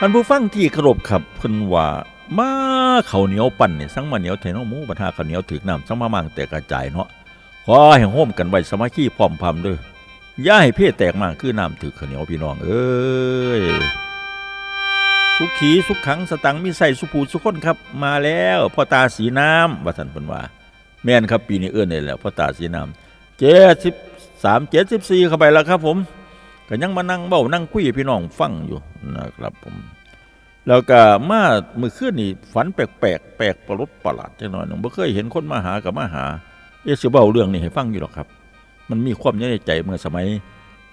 ท่านผู้ฟังที่เคารพครับเพิ่นว่ามาข้าวเหนียวปั่นเนี่ยสั่งมาเหนียวแทนเอาหมูบัดหาข้าวเหนียวถึกน้ำสั่งมามั่งแต่กระจายเนาะขอให้โฮมกันไว้สมัคคีพร้อมพำเด้ออย่าให้เพศแตกมากคือน้ำถึกข้าวเหนียวพี่น้องเอ้ยสุขีสุขขังสตังมีใส่สุภูสุคนครับ มาแล้วพ่อตาสีน้ำว่าท่านเพิ่นว่า แม่นครับปีนี้เอื้อนได้แล้วพ่อตาสีน้ำเจ็ดสิบสามเจ็ดสิบสี่เข้าไปแล้วครับผม ก็ยังมานั่งเบ้านั่งคุยพี่น้องฟังอยู่นะครับผม แล้วก็มาเมื่อคืนนี่ฝันแปลกๆแปลกประหลดประหลาดจังหน่อยหนึ่งบ่เคยเห็นคนมาหากับมาหาเอะสิเบ้าเรื่องนี้ให้ฟังอยู่หรอกครับ มันมีความยในใจเมื่อสมัย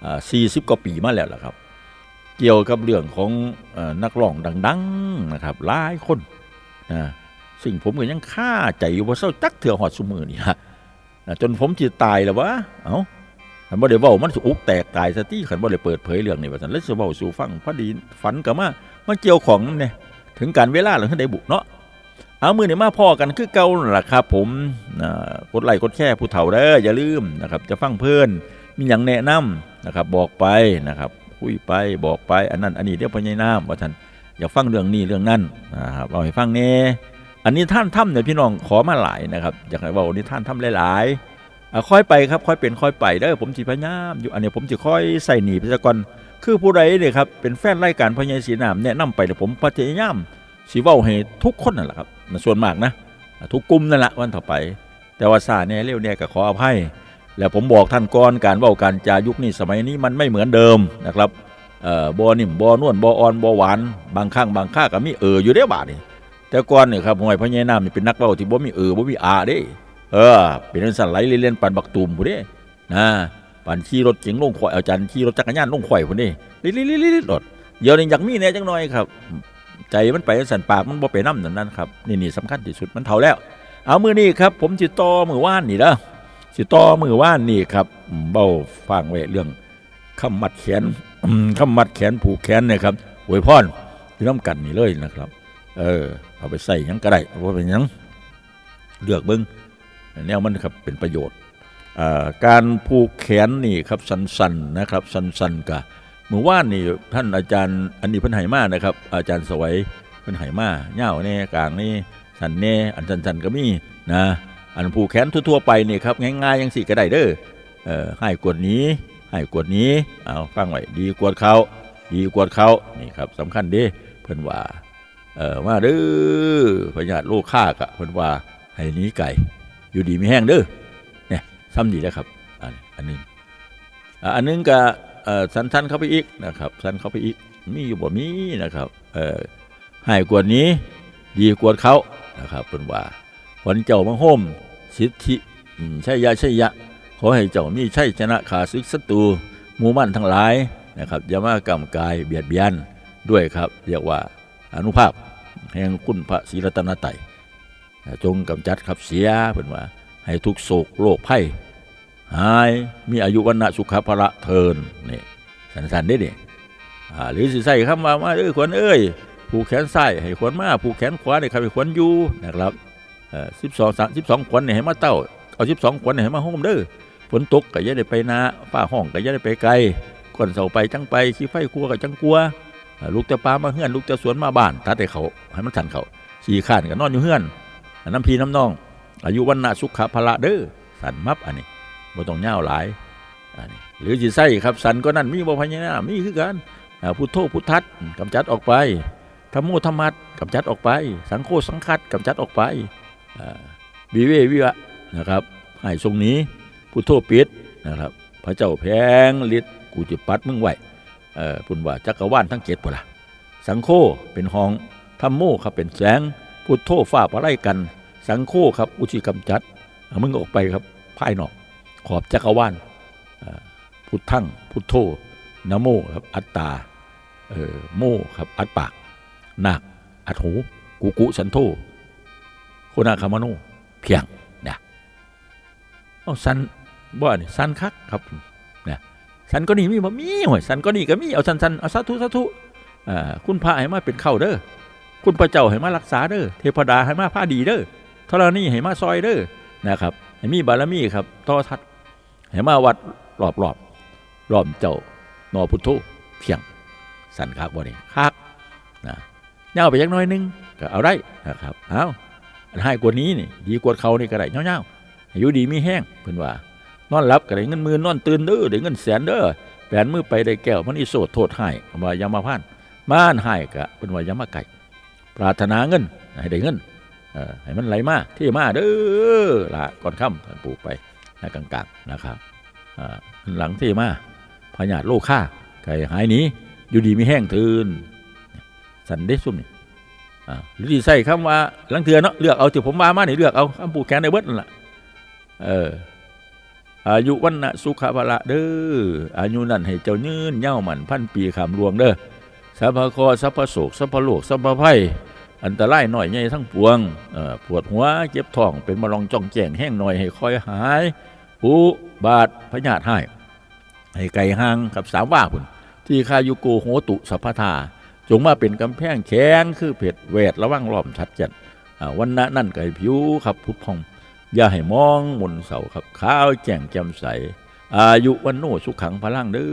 อ่า40กว่าปีมาแล้วล่ะครับ เกี่ยวกับเรื่องของอนักร้องดัง ๆนะครับหลายคนนะซึ่งผมก็ยังค่าใจอยู่ว่าเศร้าจักเถื่อหอดซุมือนี่ฮะนะจนผมจิตายแล้ววะเอ้า ขันบ่ได้เว้ามันสิอุกแตกตายซะที่ขันบ่ได้เปิดเผยเรื่องนี้ว่าซั่นแล้วสิเว้าสู่ฟังพอดีฝันก็มามันเกี่ยวของนั่นเนี่ถึงการเวลาแล้วได้บุเนาะเอามือนี้มาพอกันคือเก่าล่ะครับผมนะกดไลค์กดแชร์ผู้เฒ่าเด้ออย่าลืมนะครับจะฟังเพิ่อนมีหยังแนะนำนะครับบอกไปนะครับคุยไปบอกไปอันนั้นอันนี้เดี๋ยวพญาน้ำว่าท่านอยากฟังเรื่องนี้เรื่องนั้นนะครับเอาให้ฟังแน่อันนี้ท่านทำเนี่ยพี่น้องขอมาหลายนะครับอยากให้ว้านี่ท่านทำหลายๆ ค่อยไปครับค่อยเป็นค่อยไปเด้อผมสิพยายามอยู่อันนี้ผมจะค่อยใส่หนีไปซะก่อนคือผู้ใดเนี่ยครับเป็นแฟนรายการพญายศรีนามแนะนำไปเดี๋ยวผมพยายามสิเว้าให้ทุกคนนั่นแหละครับส่วนมากนะ ทุกกลุ่มนั่นแหละวันต่อไป แต่ว่าซาเนี่ยเร็วเนี่ยก็ขออภัยแล้วผมบอกท่านก่อนการเว้าการจายุคนี้สมัยนี้มันไม่เหมือนเดิมนะครับเอ่อบอนิ่มบอนวลบออ่อนบอหวานบางครั้งบางค่าก็มีเอออยู่ได้บาดนี่แต่ก่อนเนี่ยครับหอยพญายนามนี่เป็นนักเว้าที่บ่มีเออบ่มีอาเด้ เออ เป็นจังสั่นไหลเล่นๆปันบักตูมผู้เด้นะปันขี่รถเก๋งลงข่อยเอาจันขี่รถจักรยานลงข่อยผู้เด้ลิๆๆๆรถเดี๋ยวนี้อยากมีแน่จังหน่อยครับ ใจมันไปสั่นปากมันบ่ไปน้ำนั่นนั่นครับนี่นี่สำคัญที่สุดมันเท่าแล้ว เอามือนี้ครับ ผมสิต่อมือว่านนี่นะสิต่อมือว่านนี่ครับ เบ้าฟังไว้เรื่องคำมัดแขนอืมคำมัดแขนผูกแขนเนี่ยครับอวยพรที่น้ำกันนี่เลยนะครับ เออ เอาไปใส่ยังก็ได้ว่าเป็นยังเลือกเบิ้ง แนวมันครับเป็นประโยชน์การผูกแขนนี่ครับสันๆนะครับสันๆกะเมื่อว่านนี่ท่านอาจารย์อันนี้เพิ่นไหมานะครับ อาจารย์สวัยเพิ่นไหมาเง่าวแน่กลางนี่สันแน่อันสันๆก็มีนะอันผูกแขนทั่วๆไปนี่ครับง่ายๆยังสี่ก็ได้เด้อเออให้กวดนี้ ให้กวดนี้เอาฟังไว้ดีกวดเขาดีกวดเขานี่ครับสำคัญด้เพิ่นว่าเออมาเด้อพญาติโลกฆ่ากะเพิ่นว่าให้นี้ไก่ อยู่ดีมีแห้งเด้อเนี่ยซ้ำดีแล้วครับอันอันนึงอันนึงก็เอ่อสันสันเข้าไปอีกนะครับ สันเข้าไปอีกมีอยู่บ่มีนะครับเออให้กวดนี้ ดีกวดเขานะครับเป็นว่าขวัญเจ้ามังโฮมสิทธิใช่ยะใช่ยะขอให้เจ้ามีใช่ชนะขาศึกศัตรูมูมั่นทั้งหลายนะครับอย่ามากำกายเบียดเบียนด้วยครับ เรียกว่าอนุภาพแห่งคุณพระศรีรัตนตรัย จงกำจัดขับเสียเพิ่นว่า ให้ทุกโศกโรคภัยหายมีอายุวันนะสุขภระเทินนี่สันๆได้นี่อ่าหรือสิใส่คำว่ามาเอ้ยขวัญเอ้ยผูกแขนซ้ายให้ขวัญมาผูกแขนขวาให้ครับให้ขวัญอยู่นะครับเอ่อสิบสองสามสิบสองขวัญเนี่ยให้มาเต้าเอาสิบสองขวัญเนี่ยให้มาห้อมเด้อฝนตกก็ย่าได้ไปนาฝ้าห้องก็ย่าได้ไปไกลก่อนเสาไปจังไปขี้ไฟกลัวก็จังกลัวลูกจะปลามาเฮือน ลูกจะสวนมาบ้านตัดให้เขาให้มันทันเขาขี่ข้านก็นอนอยู่เฮือน น้ำพีน้ำนอง อายุวันนาสุขภละเด้อสันมับอันนี้บ่ต้องย่าหลายอันนี้หรือสิใส่ครับสันก็นั่นมีบ่พญานามีคือกันพุทโธพุทธัดกำจัดออกไปธรรมโมธรรมัดกำจัดออกไป สังโฆสังคัดกำจัดออกไปวิเววิวะนะครับให้ทรงนี้พุทโธปิดนะครับ พระเจ้าแพงฤทธิ์กูจะปัดมึงไหวเอ่อพุ่นว่าจักรวาลทั้งเจ็ดพุ่นละสังโฆเป็นห้องธรรมโมครับเป็นแสง พุทโธฝ้าปะไล่กัน สังโฆครับ อุชิกำจัดมึงออกไปครับภายนอก ขอบจักรวาลอ่าพุทธังพุทโธนโมครับ อัตตาเออโมครับ อัดปากนาคอัดหู กุกุสันโธโคนาคามโนเพียงเนี่ยเอาสันบ่นี่สันคักครับเนี่ยสันก็นี่มีบ่มีห่วยสันก็นี่ก็มีเอาสันสันเอาสาธุสาธุอ่าคุณพระให้มาเป็นเข้าเด้อ คุณพระเจ้าให้มารักษาเด้อเทพดาให้มาผ้าดีเด้อธรณีให้มาซอยเด้อนะครับให้มีบารมีครับต่อทัดให้มาวัดรอบรอบรอบเจ้านอพุทโธเพียงสันคักบ่นี่คักเงาไปยักน้อยนึงก็เอาได้นะครับเอาให้กว่านี้นี่ดีกว่าเขานี่ก็ได้เงาๆอายุดีมีแห้งเพิ่นว่านอนหลับก็ได้เงินหมื่นนอนตื่นเด้อได้เงินแสนเด้อแปนมือไปได้แก้วมันอีโสดโทษให้ว่าอยามาพานม่านให้ก็เพิ่นว่าอยามาไก่ ปรารถนาเงิน ให้ได้เงินให้มันไหลมาที่มาเด้อล่ะก่อนค่ำท่านปลูกไปนะกลางๆนะครับอ่าหลังที่มาพญาติโลค่าไก่หายหนี้อยู่ดีมีแห้งทืนสันเดซุ่มนี่อ่าหรือที่ใส่คำว่าลังเทือเนาะเลือกเอาที่ผมว่ามานี่เลือกเอาคำปลูกแขนในเบิดนั่นแหละเอออายุวันนะสุขภาระเด้ออายุนั่นให้เจ้ายืนเย่ามันพันปีขามรวงเด้อ สัพพะคอสัพพะโศกสัพพะโลกสัพพะไพอันตรายหน่อยใหญ่ทั้งปวงปวดหัวเจ็บท้องเป็นมะลองจ้องแจงแห้งหน่อยให้คอยหายหูบาดพญาธิให้ให้ไก่ห่างกับสามว่าพุ่นที่คายุโกโหตุสัพพทาจงมาเป็นกำแพงแข็งคือเผ็ดเวทระวังล้อมชัดเจนอ่าวันนั้นนั่นไก่ผิวครับพุทธพอง อย่าให้มองมนเสาครับข้าวแจ่งแจ่มใส อายุวันโนสุขขังพลังเด้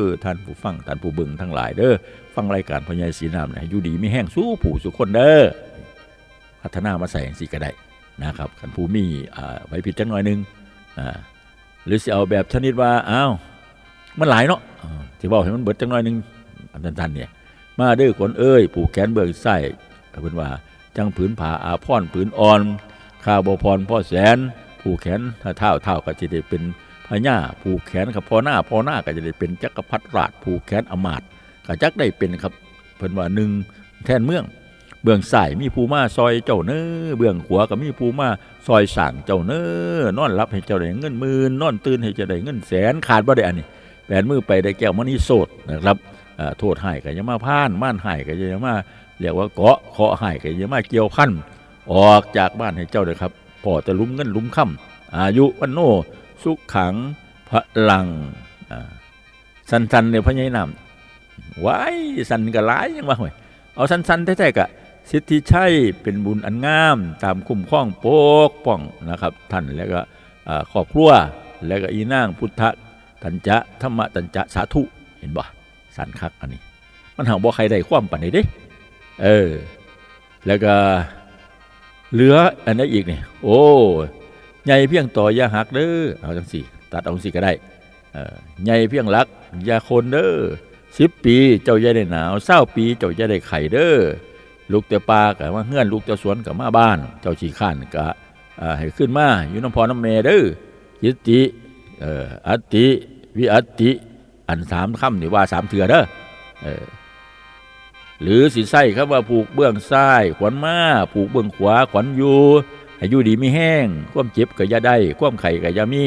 อท่านผู้ฟังท่านผู้เบึงทั้งหลายเด้อฟังรายการพญายศรีนามเนี่ยให้อยู่ดีไม่แห้งสู้ผู้สุคนเด้อพัฒนามาใส่สิก็ได้นะครับคันผู้มีอ่าไว้ผิดจังหน่อยนึงอ่าหรือสิเอาแบบชนิดว่าอ้าวมันหลายเนาะที่บอกให้มันเบิดจังหน่อยนึงอันทันเนี่ยมาเด้อคนเอ้ยผูกแขนเบิกไส้เป็นว่าจังผืนผาอาพรผืนอ่อนข้าวบพรพ่อแสนผูกแขนถ้าเท่าเท่าก็จะได้เป็น พญาผูกแขนกับพอหน้าพอหน้าก็จะได้เป็นจักรพรรดิราชผูกแขนอมาตก็จักได้เป็นครับเพิ่นว่าหนึ่งแทนเมือง เบื้องซ้ายมีภูมาซอยเจ้าเนื้อเบื้องขวาก็มีภูมาซอยสั่งเจ้าเนื้อนอนรับให้เจ้าได้เงินหมื่นนอนตื่นให้เจ้าได้เงินแสนขาดบ่ได้อันนี้แปนมือไปได้แก้วมณีโสดนะครับโทษให้ก็ย่ามาพ่านม่านให้ก็ย่ามาเรียกว่าเกาะเคาะให้ก็ย่ามาเกี่ยวพันออกจากบ้านให้เจ้าเลยครับพอจะลุ้มเงินลุ้มค่ำอายุวันโน สุขขังพระลังสันสันเนี่ยพระยายนำไว้สันก็หลายยังว่าห่วยเอาสันสันแท้ๆกะสิทธิชัยเป็นบุญอันงาม ตามคุ้มครองโปกป้องนะครับ ท่านแล้วก็ครอบครัวแล้วก็อีนางพุทธตัญจะธรรมตัญจะสาธุเห็นบ่สันคักอันนี้ มันหาบ่ใครได้ความปันนี้เด้เออแล้วก็เหลืออันนั้อีกนี่โอ้ ใหญ่เพียงต่ออยาหักเด้อเอาจังสี่ ตัดเอาสี่ก็ได้ใหญ่เพียงรักอยาคนเด้อสิบปีเจ้าอย่าได้หนาวเศร้าปีเจ้าอย่าได้ไข่เด้อลูกแต่ปลากับว่าเงื่อนลูกแต่สวนกับมาบ้าน เจ้าฉีข้านก็อ่าให้ขึ้นมาอยู่น้ำพอน้ำเมเด้อยิติอัตติวิอัติอันสามคำนี่ว่าสามเถื่อเด้อหรือสิไส้ครับว่าผูกเบื้องซ้าย ขวัญมาผูกเบื้องขวาขวัญอยู่ อายุดีไม่แห้งความเจ็บก็อย่าได้ความไข่ก็อย่ามี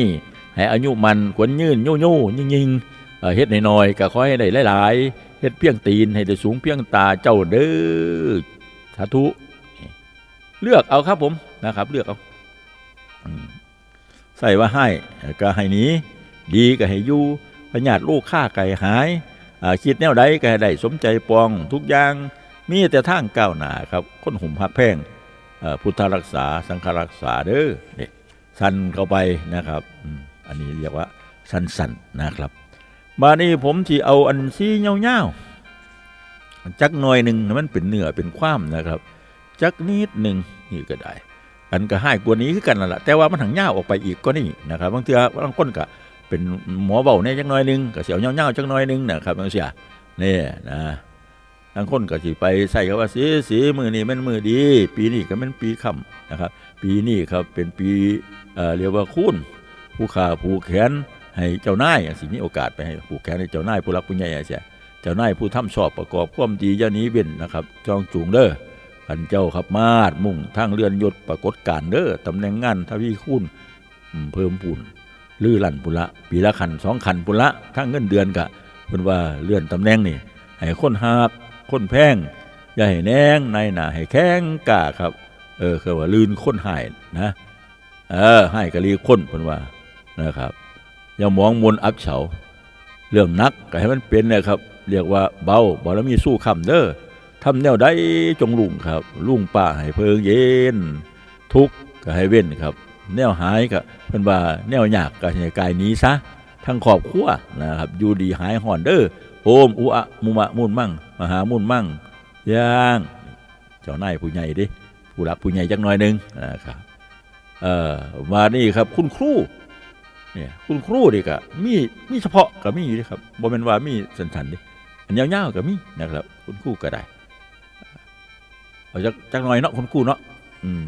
ให้อายุมันขวัญยืนยู่ยู่ยิงยิงๆเอ่อเฮ็ดหน่อยๆก็ขอให้ได้หลายๆเฮ็ดเพียงตีนให้ได้สูงเพียงตาเจ้าเด้อสาธุเลือกเอาครับผมนะครับ เลือกเอาใส่ว่าให้ก็ให้หนีดีก็ให้อยู่พญาติลูกฆ่าไก่หายคิดแนวใดก็ให้ได้สมใจปองทุกอย่าง มีแต่ทางก้าวหน้าครับ คนหุ่มหักแพง พุทธรักษาสังฆรักษาเด้อนี่สันเข้าไปนะครับอันนี้เรียกว่าสันสันๆนะครับมานี่ผมที่เอาอันซีเงาๆจักหน่อยหนึ่งมันเป็นเนื้อเป็นความนะครับ จักนิดหนึ่งนี่ก็ได้อันก็ให้กว่านี้คือกันนั่นแหละแต่ว่ามันถังเงาออกไปอีกก็นี่นะครับบางทีบางคนก็เป็นหมอเบาเนี่ยจักหน่อยหนึ่งก็เสียวเงาๆจักหน่อยหนึ่งนะครับบางเสียนี่นะ บางคนก็สิไปใส่คำว่าสีสีมือนี้มันมือดี ปีนี้ก็เป็นปีค่ำนะครับ ปีนี้ครับเป็นปีเอ่อเรียกว่าคุณผู้ขาผู้แขนให้เจ้านายสิมีโอกาสไปให้ผู้แขนให้เจ้านายผู้รักผู้ใหญ่เสียเจ้านายผู้ทำชอบประกอบความดีย่านี้เว้นนะครับ จองจูงเด้อขันเจ้าขับมาดมุ่งทางเรือนยศปรากฏการเด้อตำแหน่งงานทวีคูณเพิ่มพูนลือลั่นปุนละปีละขันสองขันปุนละทั้งเงินเดือนกะเพิ่นว่าเลื่อนตำแหน่งนี่ให้คนหาก คนแพงอย่าให้แนงในหนาให้แข้งกาครับ เออคือว่าลื่นคนหายนะเออให้กะลีคนเพิ่นว่านะครับอย่ามองมนอับเฉา เรื่องนักก็ให้มันเป็นนะครับ เรียกว่าเบาบารมีสู้คำเด้อทำแนวใดจงลุงครับ ลุงป่าให้เพิงเย็น ทุกก็ให้เว้นครับ แนวหายก็เพิ่นว่าแนวยากก็ให้กายหนี้ซะทั้งครอบครัวนะครับอยู่ดีหายห่อนเด้อ โอมอุอะมุมะมุนมั่งมหามุ่นมั่งย่างเจ้านายผู้ใหญ่ดิผู้รักผู้ใหญ่จักหน่อยหนึ่งนะครับเอ่อมานี่ครับ คุณครูเนี่ยคุณครูนี่ก็มีมีเฉพาะก็มีอยู่ด้ครับบ่แม่นว่ามีสันๆเดิอันยาวๆก็มีนะครับ คุณครูก็ได้เอาจักจักหน่อยเนาะคุณครูเนาะอืม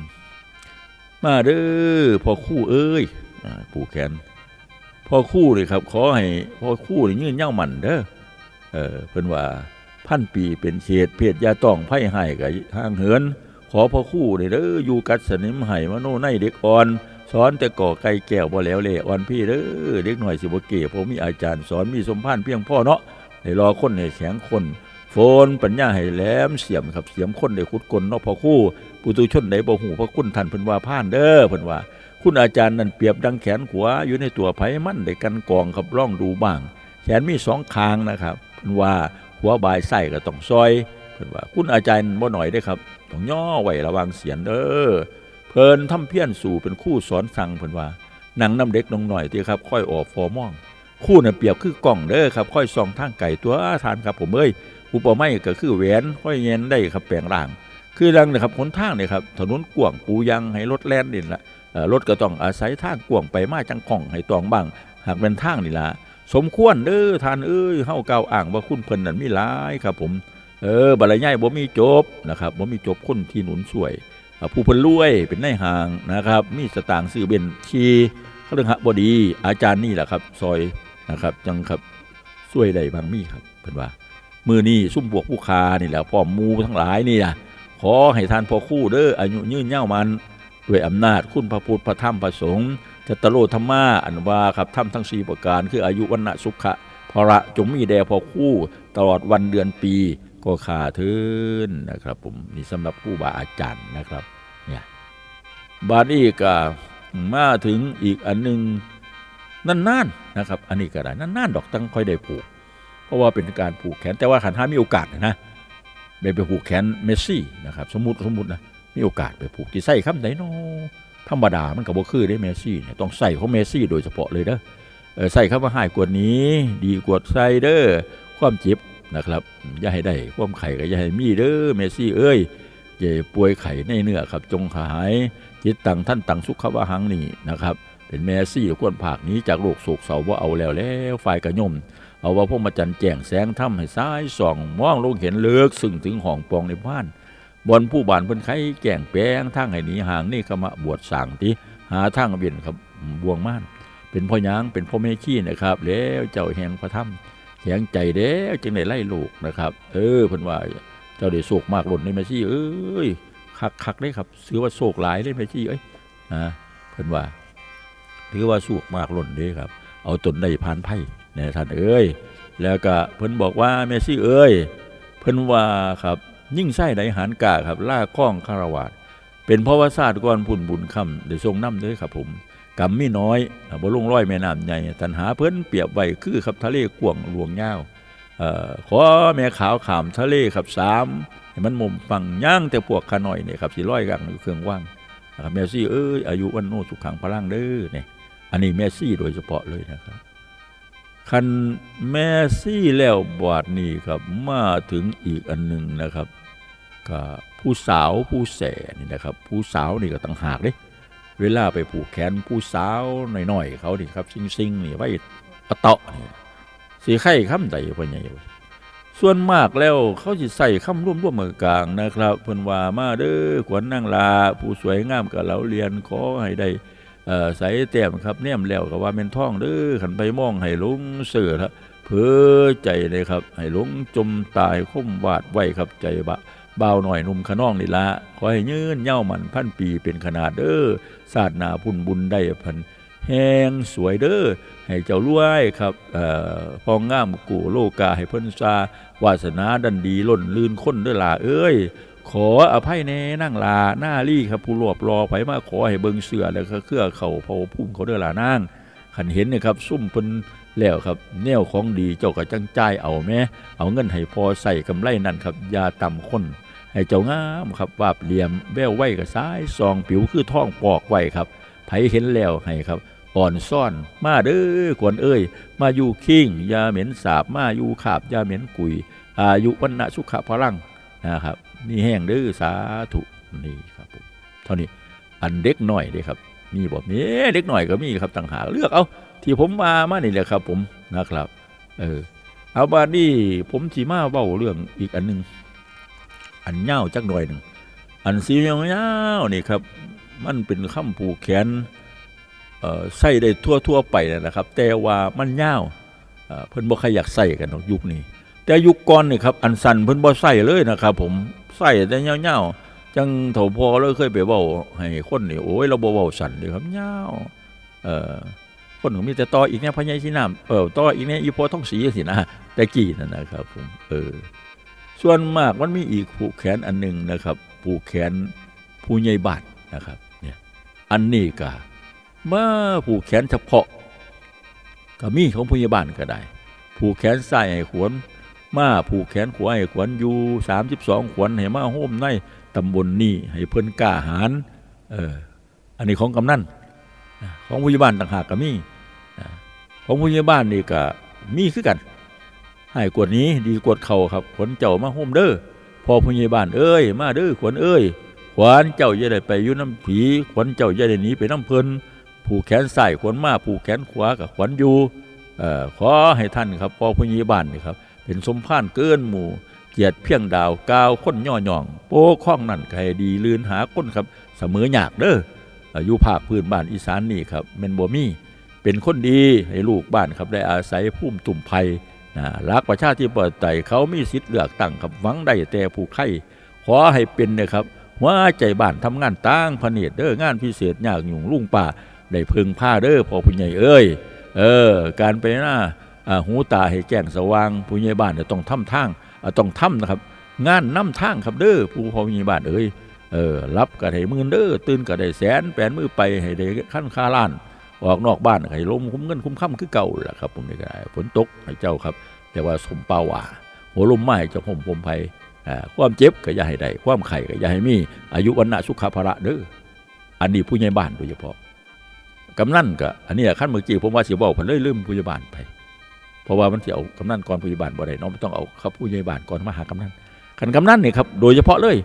มาเด้อพ่อครูเอ้ยผูกแขนพ่อครูนี่ครับ ขอให้พ่อครูนี่ยืนยาวมันเด้อ เออเพิ่นว่าพันปีเป็นเขตเพศยาต้องไพ่ให้กับทางเหิน ขอพ่อครู่นี่เด้ออยู่กัดสนิมให้มโนในเด็กอ่อนสอนแต่ก่อไก่แก้วบ่แล้วเลยอ่อนพี่เด้อเด็กหน่อยสิบ่เก๋ผมมีอาจารย์สอนมีสมภารเพียงพ่อเนาะให้รอคนให้แข็งคนโฟนปัญญาให้แหลมเสียมครับเสียมคนได้ขุดกลเนาะพ่อคู่ปุตุชนได้บ่ฮู้พระคุณท่านเพิ่นว่าผ่านเด้อเพิ่นว่า คุณอาจารย์นั่นเปรียบดังแขนขวาอยู่ในตัวไผมันได้กันกองครับร่องดูบ้าง แขนมีสองข้างนะครับ เพิ่นว่าหัวบายไส้ก็ต้องซอยเพิ่นว่าคุณอาจารย์บ่หน่อยเด้ครับต้องย่อไว้ระวังเสียนเด้อเพิ่นทำเพี้ยนสู่เป็นคู่สอนสั่งเพิ่นว่าหนังน้ำเด็กน้องหน่อยที่ครับ ค่อยออกฟอร์มอง คู่น่ะเปรียบคือกล้องเด้อครับ ค่อยส่องทางไก่ตัวทานครับผมเอ้ยอุปมาก็คือแหวนค่อยเย็นได้ครับแปลงร่าง คือดังนะครับหนทางเนี่ยครับถนนกว้างปูยังให้รถแล่นนี่ละรถก็ต้องอาศัยทางกว้างไปมาจังคล่องให้ตองบ้าง หากเป็นทางนี่ละ สมควรเด้อทานเอ้ยเฮาเก่าอ่างว่าคุณเพิ่นนั่นมีหลายครับ ผม เออบรรยายบ่มีจบนะครับบ่มีจบคนที่หนุนช่วย ผู้เพิ่นรวยเป็นนายห่างนะครับ มีสตางค์ซื้อเบนชีเขาเรื่องหะบ่ดี อาจารย์นี่แหละครับซอยนะครับจังครับช่วยได้บางมีครับเพิ่นว่ามือนี้ซุ่มบวกผู้คานี่แหละพ่อหมูทั้งหลายนี่นะขอให้ทานพ่อคู่เด้ออายุยืนยาวมันด้วยอำนาจคุณพระพุทธพระธรรมพระสงฆ์ จตโลธรรมาอันว่าครับทำทั้งสี่ประการ คืออายุวันนะสุขะพระจงมีแด่พอคู่ตลอดวันเดือนปีก็ขาทืนนะครับผมนี่สำหรับผู้บาอาจารย์นะครับเนี่ยบาดนี้ก็มาถึงอีกอันหนึงนั่นน่นนะครับ อันนี้ก็ได้นั่นน่นๆดอกตั้งค่อยได้ผูก เพราะว่าเป็นการผูกแขน แต่ว่าขันห้ามีโอกาสนะไปไปผูกแขนเมสซี่นะครับ สมมติสมมตินะมีโอกาสไปผูกที่ใส่คำไหนเนาะ ธรรมดามันก็บ่คือได้เมสซี่เนี่ยต้องใส่ของเมสซี่โดยเฉพาะเลยเด้อเอใส่คำว่าหายกว่านี้ ดีกว่าใส่เด้อความเจ็บนะครับอย่าให้ได้ความไข่ก็อย่าให้มีเด้อเมสซี่เอ้ยอย่ป่วยไข่ในเนื้อครับ จงหายจิตตังท่านตังสุขวะหังนี่นะครับ เป็นเมสซี่ควรผากนี้จากโลกโศกเศร้าว่าเอาแล้วแล้วฝ่ายกระย่มเอาว่าพวกมาจันแจ้งแสงถ้ำให้ซ้ายส่องมองลงเห็นเลือกซึ่งถึงห้องปองในบ้าน บนผู้บานเพิ่นไข่แก่งแปลงทางให้หนีห่างนี่ก็มาบวชสั่งที่หาทางเวียนครับบวงม่าน เป็นพ่อยางเป็นพ่อแม่ขี้นะครับ แล้วเจ้าแห่งพระธรรมแข็งใจเด้วจึงได้ไล่ลูกนะครับ เออเพิ่นว่าเจ้าได้โศกมากหล่นในแม่ชี่เอ้ยคักคักเลยครับถือว่าโศกหลายเลยแม่ชี่เอ้ยนะเพิ่นว่าถือว่าโศกมากหล่นเด้ครับ เอาตนได้ผ่านไพ่เนี่ยท่านเอ้ยแล้วก็เพิ่นบอกว่าแม่ชี่เอ้ยเพิ่นว่าครับ ยิ่งไส้ไดหารกาครับล่าข้องคารวาสเป็นเพราะว่าศาสตร์ก้อนพุ่นบุญคำได้ทรงน้ำเด้วยครับผมกำมีน้อยอ่าบ่ลงร้อยแม่น้ำใหญ่ตันหาเพิ่นเปียบไว้คือครับทะเลกวงหลวงยาวเอ่อขอแม่ขาวขามทะเลครับสามให้มันมุมฟังย่างแต่พวกขาน้อยเนี่ยครับสิร้อยกังอยู่เครื่องว่างนะครับแมซี่เอ้ยอายุวันโนสุขังพลังเด้อเนี่ยอันนี้แมซี่โดยเฉพาะเลยนะครับคันแมซี่แล้วบาดนี้ครับมาถึงอีกอันหนึ่งนะครับ ก็ผู้สาวผู้แสนี่นะครับ ผู้สาวนี่ก็ต่างหากเด้เวลาไปผูกแขนผู้สาวหน่อยๆเขานี่ครับ ซิงๆนี่ไว้อะเตาะนี่สีไข่คำใดพ่อใหญ่ส่วนมากแล้วเขาสิใส่คำร่วมร่วมมือกลางนะครับเพิ่นว่ามาเด้อขวัญนางลา ผู้สวยงามกับเราเรียนขอให้ได้ใส่แต้มครับแนมแล้วก็ว่าเป็นท่องเด้อขันไปมองให้หลงเสือครับเพ้อใจเลยครับ ให้หลงจมตายคมวาดไว้ครับใจบะ เบาหน่อยหนุ่มขน้องนี่ละขอให้ยืนเย่ามันพันปีเป็นขนาดเด้อศาสนาพุ่นบุญได้พันแหงสวยเด้อให้เจ้ารวยครับเอ่อพองงามกูโลกาให้เพิ่นซาวาสนาดันดีล้นลื่นค้นเด้อล่ะเอ้ย ขออภัยแน่นั่งลาหน้ารี่ครับผู้รวบรอไผมาขอให้เบิงเสือแล้วก็เครือเขาเผาพุ่มเขาเด้อล่ะนางขันเห็นเนี่ยครับซุ่มเพิ่น แล้วครับแนวของดีเจ้าก็จังจ่ายเอาแม่เอาเงินให้พอใส่กำไรนั่นครับยาต่ำคนให้เจ้างามครับวาบเหลี่ยมแววไว้กับซ้ายซองผิวคือท้องปอกไว้ครับไผเห็นแล้วให้ครับอ่อนซ่อนมาเด้อกวนเอ้ยมาอยู่คิงยาเหม็นสาบมาอยู่ขาบยาเหม็นกุย อายุวันนะสุขะพลังนะครับมีแห้งเด้อสาธุนี่ครับผมเท่านี้อันเด็กหน่อยเด้ครับ มีบ่มีเด็กหน่อยก็มีครับต่างหากเลือกเอา ที่ผมมามานี่แหละครับผมนะครับ เออเอาบาดนี้ผมสีมาเบ้าเรื่องอีกอันหนึ่งอันเง่าจักหน่อยหนึ่งอันสีเงาวๆนี่ครับ มันเป็นคำผูกแขนเออใส่ได้ทั่วทั่วไปนะครับ แต่ว่ามันเงาวเอ่อเพิ่นบ่ใครอยากใส่กันหรอกยุคนี้ แต่ยุคก่อนนี่ครับอันสันเพิ่นบ่ใส่เลยนะครับ ผมใส่แต่เงาวๆจังเฒ่าพอเลยเคยไปเว้าให้คนนี่โอ้ยเราบ่เว้าสันเด้ครับเงาเออ คนก็มีแต่ต่ออีกเนี่ยพญายสีน้ำเออต่ออีกเนี่ยอีโพท้องสีสินะแต่กี้นั่นนะครับผมเออส่วนมากมันมีอีกผูกแขนอันหนึ่งนะครับ ผูกแขนผู้ใหญ่บ้านนะครับเนี่ยอันนี้ก็มาผูกแขนเฉพาะก็มีของผู้ใหญ่บ้านก็ได้ ผูกแขนซ้ายให้ขวนมาผูกแขนขวาให้ขวนอยู่สามสิบสองขวนให้มาโฮมในตำบลนี้ให้เพิ่นกล้าหารเอออันนี้ของกำนันนของผู้ใหญ่บ้านต่างหากก็มี ของผู้ใหญ่บ้านนี่ก็มีคือกันให้กวดนี้ดีกวดเขาครับขวัญเจ้ามาโฮมเด้อพอผู้ใหญ่บ้านเอ้ยมาเด้อขวัญเอ้ยขวัญเจ้าอย่าได้ไปยู่น้ำผีขวัญเจ้าอย่าได้หนีไปน้ำเพลินผูกแขนใส่ขวัญมาผูกแขนขวากับขวัญอยู่เอ่อขอให้ท่านครับพอผู้ใหญ่บ้านนี่ครับ เป็นสมภารเกินหมู่เกียรติเพียงดาวกาวคนย่อหย่อง โป้ข้องนั่นใครดีลืนหาคนครับ เสมอหยากเด้ออายุภาคพื้นบ้านอีสานนี่ครับเมนบ่มี เป็นคนดีให้ลูกบ้านครับได้อาศัยพุ่มตุ่มไผ่นะรักประชาธิปไตยเขามีสิทธิ์เลือกตั้งครับหวังได้แต่ผู้ไข่ขอให้เป็นนะครับหัวใจบ้านทำงานตั้งพเนตรเด้องานพิเศษยากยุ่งลุงป่าได้พึงผ้าเด้อพอผู้ใหญ่เอ้ยเออการไปหน้าหูตาให้แจ้งสว่างผู้ใหญ่บ้านเนี่ยต้องทำทางต้องทำนะครับ งานน้ำทางครับเด้อผู้พอผู้ใหญ่บ้านเอ้ยเออรับก็ได้มื่นเด้อตื่นก็ได้แสนแปนมือไปให้ได้ขั้นคาล้าน ออกนอกบ้านให้ลมคุ้มเงินคุ้มค่ำคือเก่าแหละครับผมนี่ก็ได้ฝนตกให้เจ้าครับ แต่ว่าสมป่าว่าหัวลมไม้เจะห่มผมภัยอ่ความเจ็บก็อย่าให้ได้ความไข่ก็อย่าให้มี อายุวันนะสุขภาระเด้ออันนี้ผู้ใหญ่บ้านโดยเฉพาะกำนันก็อันนี้ขั้นเมื่อกี้ผมว่าสิบอกผมเลยลืมผู้ใหญ่บ้านไป เพราะว่ามันสิเอากำนันก่อนผู้ใหญ่บ้านบ่ได้น้องไม่ต้องเอาครับผู้ใหญ่บ้านก่อนมาหากำนันขันกำนันนี่ครับโดยเฉพาะเลย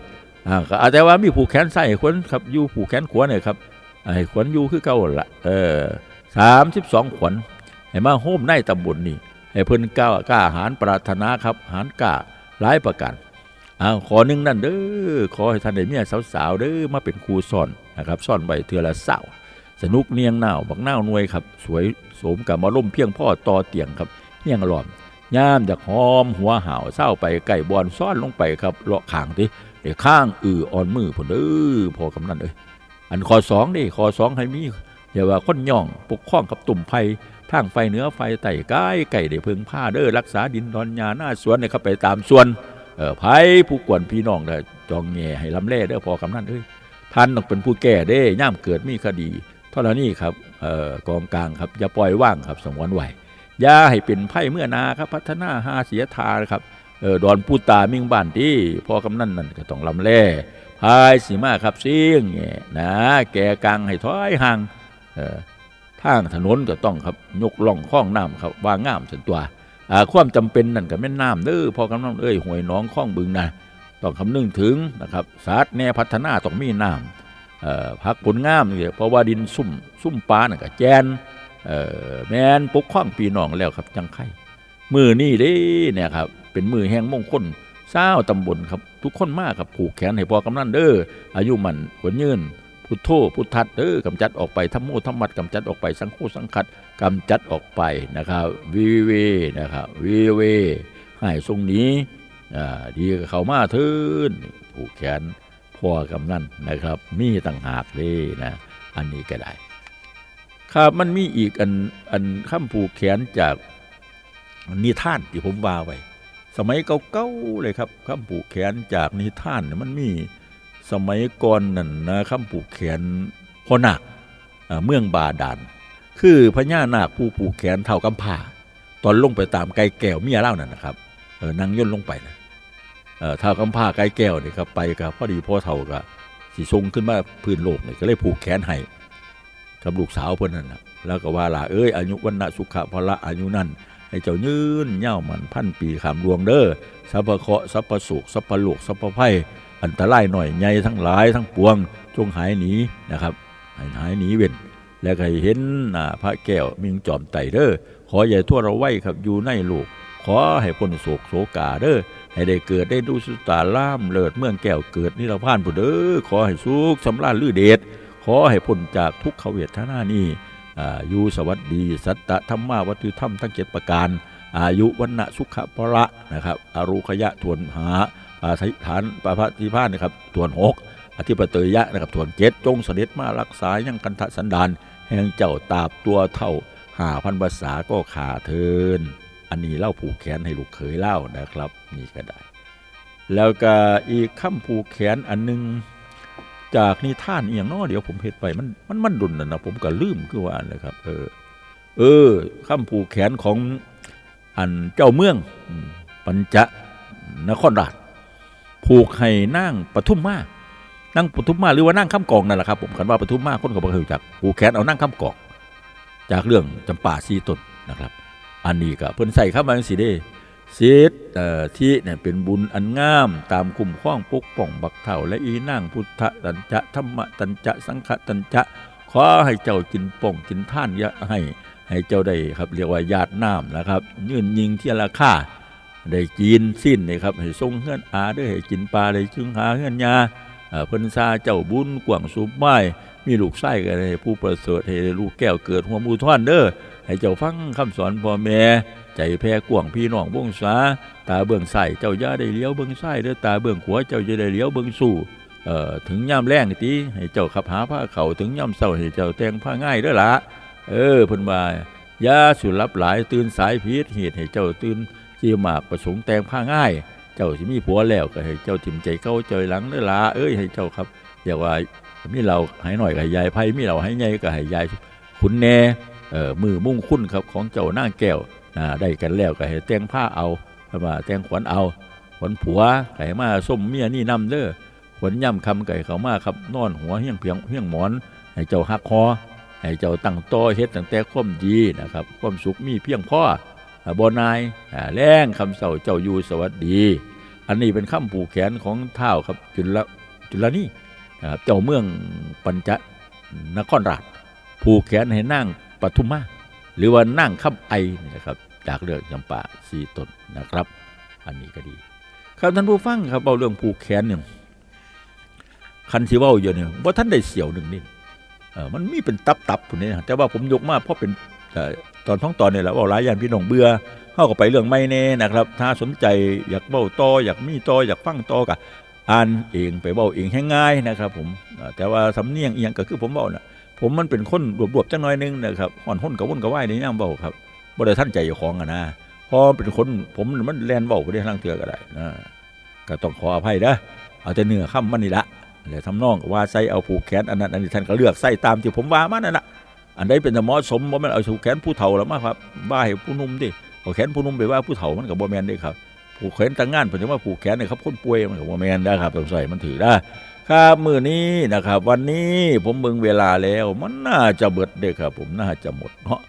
อ่าก็อาจจะว่ามีผูกแขนใส่คนครับอยู่ผูกแขนขวาเนี่ยครับ ไอ้ขวัญอยู่คือเก่าละเออสามสิบสองขวัญให้มาโฮมในตำบลนี่ให้เพิ่นกล้ากล้าหารปรารถนาครับหารกล้าหลายประการอ่าขอหนึ่งนั่นเด้อขอให้ท่านได้เมียสาวๆเด้อมาเป็นครูสอนนะครับสอนใบเทือละเศร้าสนุกเนียงหนาบักหน้าหน่วยครับ สวยสมกับมาล่มเพียงพ่อต่อเตียงครับเฮียงหลอมย่ามจากหอมหัวห่าวเศร้าไปไก่บอลซ่อนลงไปครับเลาะขางทีเดี๋ยวข้างอืออ่อนมือผลเด้อพอกำนันเอ้ย อันข้อสองนี่ข้อสองให้มีอย่าว่าคนย่องปกครองกับตุ่มไผ่ทางไฟเหนือไฟไต่ใกล้ไก่ได้พึงผ้าเด้อรักษาดินดอนยาหน้าสวนเนี่ยครับไปตามสวนเออไผ่ผู้กวนพี่น้องเด้อจองแง่ให้ลำเล่เด้อพอกำนันเอ้ยท่านต้องเป็นผู้แก่เด้ย่ามเกิดมีคดีเท่านี้ครับเอ่อกองกลางครับอย่าปล่อยว่างครับสงวนไหวอย่าให้เป็นไผ่เมื่อนาครับพัฒนาหาเสียทาครับเออดอนปูตามิ่งบ้านที่พอกำนันนั่นก็ต้องลำเล่ พายสีมาครับเสียงแง่นะแกกลางให้ถอยห่างทางถนนก็ต้องครับยกล่องข้องน้ำครับวางงามส่วนตัวความจำเป็นนั่นก็แม่นน้ำเด้อพอกำลังเอ้ยห่วยน้องข้องบึงนะต้องคำนึงถึงนะครับศาสตร์แนพัฒนาต้องมีน้ำพักผลงามนี่เพราะว่าดินซุ่มซุ่มปลาน่ะก็แจนแมนปกข้องปีน้องแล้วครับจังไข่มือนี่เด้เนี่ยครับเป็นมือแห่งมงคล เศร้าตำบลครับทุกคนมากครับผูกแขนให้พอกำนันเด้ออายุมันขวนยืนพุทโธพุทธัดเด้อกำจัดออกไปทั้งโมทั้งมัดกำจัดออกไปสังโฆสังคัดกำจัดออกไปนะครับวีเวนะครับวีเวให้ทรงนี้อ่าดีกับเขามาทืนผูกแขนพ่อกำนันนะครับ มีต่างหากเลยนะอันนี้ก็ได้ ครับมันมีอีกอันอันคำผูกแขนจากนิทานที่ผมว่าไว้ สมัยเก่าๆเลยครับคำผูกแขนจากนิทานมันมีสมัยก่อนนั่นนะคำผูกแขนพ่อนาคอ่าเมืองบาดาลคือพญานาคผู้ผูกแขนเท่ากำพร้าตอนลงไปตามไก่แก้วเมียเล่านั่นนะครับเออนางย่นลงไปนะเออเท่ากำพร้าไก่แก้วนี่ครับไปกับพอดีพ่อเท่ากับสีทรงขึ้นมาพื้นโลกเนี่ยก็เลยผูกแขนให้กับลูกสาวเพิ่นนั่นนะแล้วก็ว่าล่ะเอ้ยอายุวันนะสุขะพละอายุนั่น ให้เจ้ายืนเย่ามันพันปีขามดวงเด้อสัพพะเคราะสัพพะสุขสัพพะโลกสัพพะไพอันตรายหน่อยใหญ่ทั้งหลายทั้งปวง จงหายหนีนะครับให้หายหนีเว้นแล้วก็ให้เห็นน้าพระแก้วมิงจอมไตเด้อขออย่ทั่วเราไหวครับอยู่ในโลกขอให้พ้นโศกโศกาเด้อให้ได้เกิดได้ดูสุตาล่ามเลิศเมืองแก้วเกิดนิรพานผู้เด้อขอให้สุขสำราญลือเดชขอให้พ้นจากทุกขเวทนานี้ อายู่สวัสดี สัตตธรรมาวัตถุธรรมทั้งเจ็ดประการ อายุวันณะสุขภระนะครับอารุขยะทวนหาอาธิฐานปะพะทิพานนะครับทวนหกอธิปเตยยะนะครับทวนเจ็ดจงเสด็จมารักษายังกันทสันดาน แห่งเจ้าตาบตัวเท่าหาพันภาษาก็ขาเทิน อันนี้เล่าผูกแขนให้ลูกเขยเล่านะครับ นี่ก็ได้ แล้วก็อีกคำผูกแขนอันหนึง จากนิทานเอียงเนาะเดี๋ยวผมเห็ดไปมันมันมันดุนนะนะผมก็ลืมคือว่าเลยครับ เออ เออคำผูกแขนของอันเจ้าเมือง ปัญจะนครราชผูกให้นั่งปทุมมานั่งปทุมมาหรือว่านั่งข้ามกองนั่นแหละครับผมคันว่าปทุมมาคนก็บ่เคยจักผูกแขนเอานั่งข้ามกองจากเรื่องจำป่าสีตนนะครับ อันนี้ก็เพิ่นใส่เข้ามาจังซี่เด้ สิทธิเอ่อที่เนี่ยเป็นบุญอันงามตามคุ้มครองปกป้องบักเท่าและอีนางพุทธตัญจะธรรมตัญจะสังฆตัญจะขอให้เจ้ากินป่องกินท่านยะให้ให้เจ้าได้ครับเรียกว่าญาติน้ำนะครับ ยื่นยิงเที่ยละค่าได้กินสิ้นนี่ครับให้ทรงเฮือนอาเด้วยให้กินปลาได้จึงหาเฮือนยาเพิ่นซาเจ้าบุญกว่างสุบไม้มีลูกไส้ก็ให้ผู้ประเสริฐให้ลูกแก้วเกิดหัวมูท่อนเด้อให้เจ้าฟังคำสอนพ่อแม่ ใจแพ้กว่างพี่น้องวงศาตาเบื้องใส่เจ้าย่าได้เลี้ยวเบื้องซ้ายเด้อตาเบื้องขวาเจ้าจะได้เลี้ยวเบื้องสู่เอ่อถึงย่ำแรงตีให้เจ้าขับหาผ้าเขาถึงย่ำเศร้าให้เจ้าแต่งผ้าง่ายเด้อละเออพิ่นว่ายาสุรับหลายตื่นสายพิษเหตุให้เจ้าตื่นที่หมากประสงค์แต่งผ้าง่าย เจ้าสิมีผัวแล้วก็ให้เจ้าถิ่มใจเข้าใจหลังเด้อละเอ้ยให้เจ้าครับอย่าว่ามีเราให้หน่อยก็ให้ยายไพ่มีเราให้ใหญ่ก็ให้ยายขุนแน่เอ่อมือมุ่งคุ้นครับของเจ้านาแก้ว นะได้กันแล้วก็ให้แต่งผ้าเอาเพิ่นว่าแต่งขวัญเอา ขวัญผัวไก่มาส้มเมียนี่นำเด้อขวัญย่ำคำไก่เขามาครับนอนหัวเฮี้ยงเพียงเฮี้ยงหมอน ให้เจ้าหักคอให้เจ้าตั้งโตเฮ็ดตั้งแต่ความดีนะครับ ความสุขมีเพียงพออ่าบ่นายแรงคำเสาเจ้าอยู่สวัสดี อันนี้เป็นคำผูกแขนของเท้าครับจุลจุลนี่นะครับเจ้าเมืองปัญจนครราชผูกแขนให้นั่งปทุมมาหรือว่านั่งคำไอนี่นะครับ จากเรื่องจำปาสีตนนะครับ อันนี้ก็ดี ครับท่านผู้ฟังครับเอาเรื่องผูกแขนเนี่ยคันสิว้าอยู่เนี่ยว่าท่านได้เสี่ยวหนึ่งนี่เออมันมีเป็นตับตับๆพุ่นนี่นะแต่ว่าผมยกมาเพราะเป็นตอนท้องตอนนี่แหละว่าหลายอย่างพี่น้องเบื่อเข้าก็ไปเรื่องไม่แน่นะครับ ถ้าสนใจอยากเบ้าต่ออยากมีต่ออยากฟังต่อก็อ่านเองไปเบ้าเองง่ายนะครับ ผมแต่ว่าสำเนียงเอียงก็คือผมเบ้านะผมมันเป็นคนรวบๆจังน้อยหนึงนะครับห่อนห้นกับว่นกับว่ายในย่ามเบ้าครับ บ่ได้ท่านใจของอะนะพอเป็นคนผมมันแลนเบาไปได้ทางเถือก็ได้นะก็ต้องขออภัยนะเอาแต่เนื้อค่ำมันนี่ละแล้วทำนองว่าใส่เอาผูกแขนอันนั้นอันนี้ท่านก็เลือกใส่ตามที่ผมว่ามานั่นแหละอันใดเป็นเหมาะสมบ่แม่นเอาผูกแขนผู้เฒ่าแล้วมาครับว่าให้ผู้หนุ่มดิเอาแขนผู้หนุ่มไปว่าผู้เฒ่ามันก็บ่แมนด้ครับผูกแขนต่างงานเพิ่นจะว่าผูกแขนเนี่ยครับคนป่วยมันก็บ่แม่นนะครับต้องใส่มันถือได้ครับมื้อนี้นะครับ วันนี้ผมเบิ่งเวลาแล้ว มันน่าจะเบิดเด้ครับ ผมน่าจะหมดเนาะ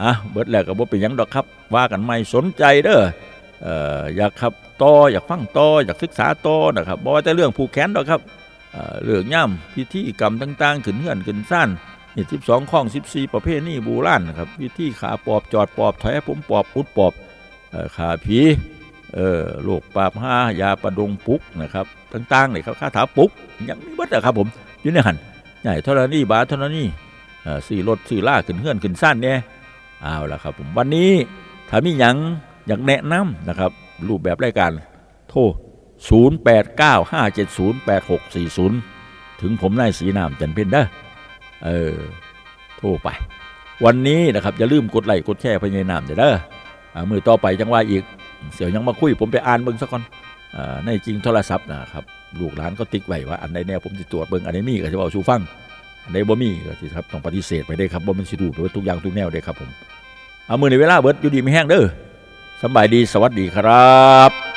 อะเบิดแล้วก็บ่เป็นยังดอกครับ ว่ากันไม่สนใจเด้อเอ่ออยากครับต่ออยากฟังต่ออยากศึกษาต่อนะครับบ่ว่าแต่เรื่องผูกแขนดอกครับเอ่อเรื่องย่ำพิธีกรรมต่างๆขึ้นเฮือนขึ้นซ่านนี่สิบสองข้องสิบสี่ประเภทนี่บูรานนะครับพิธีขาปอบจอดปอบถอยผมปอบพุดปอบเอ่อขาผีเอ่อโรคปราบห้ายาประดงปุกนะครับต่างๆนี่ครับคาถาปุกยังมีบัดนะครับผมอยู่ในหันใหญ่เท่านี้บาเท่านี้เอ่อสี่รถสี่ล่าขึ้นเฮือนขึ้นซ่านเนี่ย เอาละครับผมวันนี้ถ้ามีหยังอยากแนะนำนะครับ รูปแบบรายการโทร 0895708640 ถึงผมนายสีนามจันเพ็ญเด้อเออโทรไป วันนี้นะครับอย่าลืมกดไลค์กดแชร์พญานามเด้อมือต่อไปจังว่าอีกเสี่ยวยังมาคุย ผมไปอ่านเบิ่งสักก่อนอ่าในจริงโทรศัพท์นะครับลูกหลานก็ติ๊กไว้ว่าอันใดแน่ผมจะตรวจเบิ่งอันใดมีก็จะเอาสู่ฟัง อันใดบ่มีก็สิครับต้องปฏิเสธไปได้ครับบ่มันสิดูด้วยทุกอย่างทุกแนวได้ครับผมเอามือในเวลาเบิดอยู่ดีไม่แห้งเด้อสบายดีสวัสดีครับ